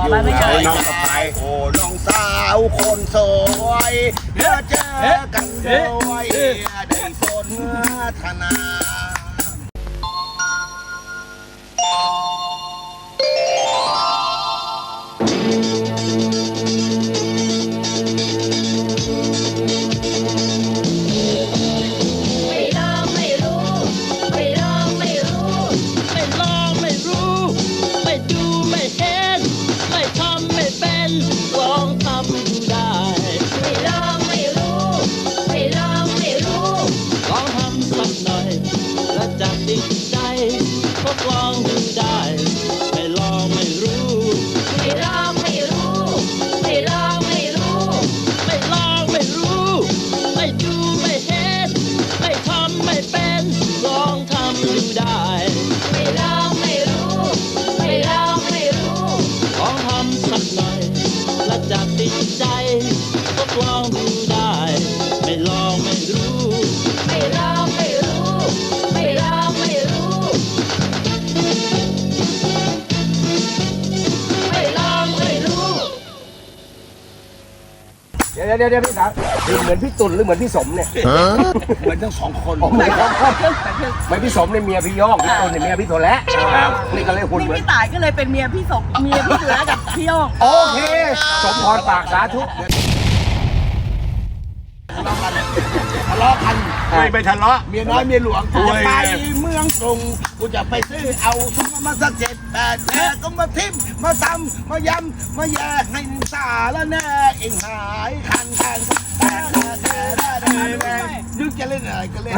อ๋อบ้านไม่ใช่อยู่น้องสะพายโอ้น้องสาวคนสวยเดี๋ยวเจอกันด้วยได้สนทนา แล้ ดี๋ยวเดี๋ยวเดี๋ยวพี่สาวคือเหมือนพี่ตุลหรือเหมือนพี่สมเนี่ยเหมือนทั้งสองคนอ๋อเหมือนกันเหมือนพี่สมเนี่ยเมียพี่โย่องพี่ตุลเนี่ยเมียพี่โทและนี่ก็เลยหุ่นนี่เหมือนพี่ต่ายก็เลยเป็นเมียพี่ศกเมียพี่เสือกับพี่โยงโอเค สมพรปากสาธุทะเลาะกัน ไม่ไปทะเลาะ เมียน้อยเมียหลวงโอ้กูจะยไปเมืองกรุงกูจะไปซื้อเอาซุปมาสักเจ็ดแปดแน่ก็มาทิมมาตำมายำมาแย่ให้สาแล้วแน่เองหายคันคันแต่แต่แต่แต่นึกจะเล่นอะไรก็เล่น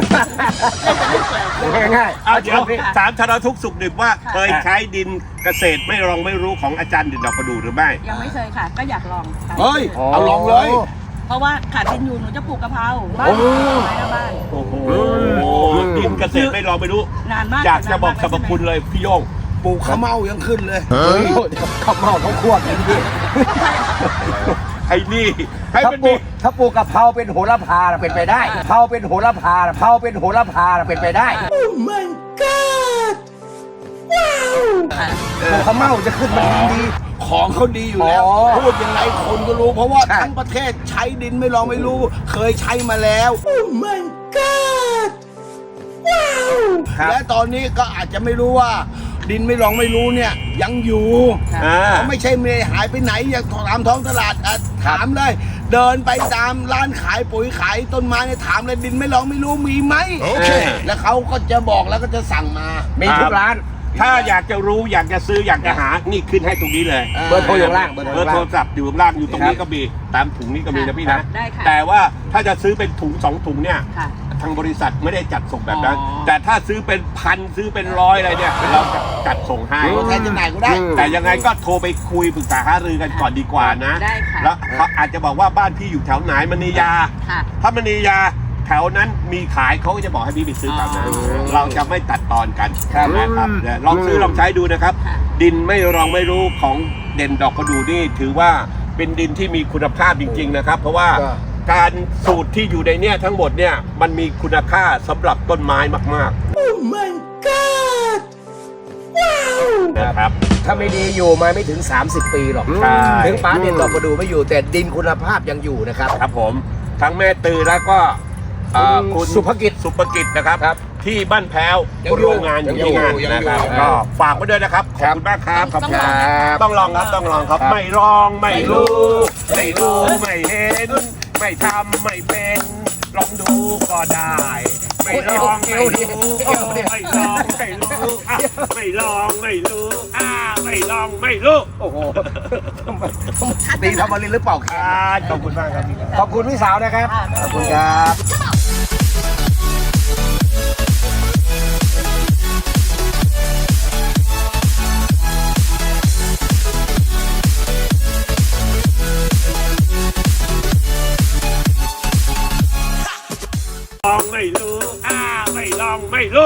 ง่ายๆเอาเดี๋ยวพี่ถามธนทุกข์สุขดิบว่าเคยใช้ดินเกษตรไม่รองไม่รู้ของอาจารย์ดินดอกประดูหรือไม่ยังไม่เคยค่ะ ก็อยากลองค่ะเฮ้ยเอาลองเลย เพราะว่าขาดดินอยู่หนูจะปลูกกะเพราบ้านไม้ละบ้านโอ้โหดินเกษตรไม่รองไม่รู้ นานมากอยากจะบอกสรรพคุณเลยพี่โยงปลูกข้าวเมายังขึ้นเลยเฮ้ยเขาเมาเขาควบกันพี่ไอ้นี่ให้ถ้ามันปลูมีกถ้าปลูกกะเพราเป็นโหระพาน่ะเป็นไปได้เพราเป็นโหระพาเพราเป็นโหระพาน่ะเป็นไปได้ค่ะปลูกข้าวเม่าจะขึ้นมันดี ของเขาดีอยู่แล้ว อ๋อพูดยังไงคนก็รู้ เพราะว่าใช่ ทั้งประเทศใช้ดินไม่ลองไม่รู้ เคยใช้มาแล้ว ครับและตอนนี้ก็อาจจะไม่รู้ว่า ดินไม่ลองไม่รู้เนี่ย ยังอยู่อ่าไม่ใช่ไม่หายไปไหนอย่างตามท้องตลาดอะถามเลย เดินไปตามร้านขายปุ๋ยขายต้นไม้เนี่ยถามเลยดินไม่ลองไม่รู้มีไหมโอเค แล้วเขาก็จะบอกแล้วก็จะสั่งมา มีทุกร้าน ถ้าอยากจะรู้อยากจะซื้ออยากจะหา นี่ขึ้นให้ตรงนี้เลยเบอร์โทรอยู่ข้างล่างเบอร์โทรศัพท์อยู่ข้างล่างอยู่ตรงนี้ครับก็มีตามถุงนี้ก็มีนะพี่ครันะบได้ค่ะ แต่ว่าถ้าจะซื้อเป็นถุงสองถุงเนี่ย ค่ะ ทางบริษัทไม่ได้จัดส่งแบบนั้น อ๋อ แต่ถ้าซื้อเป็นพันซื้อเป็นร้อยอะไรเนี่ย เราจะจัดส่งให้ตัวแทนจำหน่ายก็ได้ แต่ยังไงก็โทรไปคุยปรึกษาหารือกันก่อนดีกว่านะ ได้ค่ะ แล้วเขาอาจจะบอกว่าบ้านพี่อยู่แถวไหนมณียา ค่ะ ถ้ามณียา แถวนั้นมีขายเขาก็จะบอกให้พี่ไปซื้อแถวนั้นอ๋อเราจะไม่ตัดตอนกันครับนะครับเดี๋ยวลองซื้อลองใช้ดูนะครับค่ะดินไม่รองไม่รู้ของเด่นดอกประดูนี่ถือว่าเป็นดินที่มีคุณภาพจริง ๆ นะครับ เพราะว่าก็การสูตรที่อยู่ในเนี่ยทั้งหมดเนี่ยมันมีคุณค่าสำหรับต้นไม้มากๆนะครับ ถ้าไม่ดีอยู่มาไม่ถึง 30 ปีหรอก ใช่ ถึงป้าเด่นดอกประดูไม่อยู่แต่ดินคุณภาพยังอยู่นะครับ ครับผม ทั้งแม่ตือแล้วก็เอ่อคุคุณณสุภกิจสุภกิจนะครับ ครับที่บ้านแพ้วยังอยู่โรงงานอยู่ที่งานยังอยู่นะครับยังอยู่ก็ฝากไว้ด้วยนะครับขอบคุณมากครับต้องขลอองณนะครับต้องลองครับต้องลองครับ ครับ ไม่ลองไม่รู้ ไม่รู้ไม่เห็น ไม่ทำไม่เป็น ลองดูก็ได้ ไม่ลองไม่รู้ไม่ลองไม่รู้อะไม่ลองไม่รู้อ่าไม่ลองไม่รู้โอ้โหตีทำมาลินหรือเปล่าอ่าขอบคุณมากครับพี่ขอบคุณพี่สาวนะครับ ขอบคุณครับ Hey, look!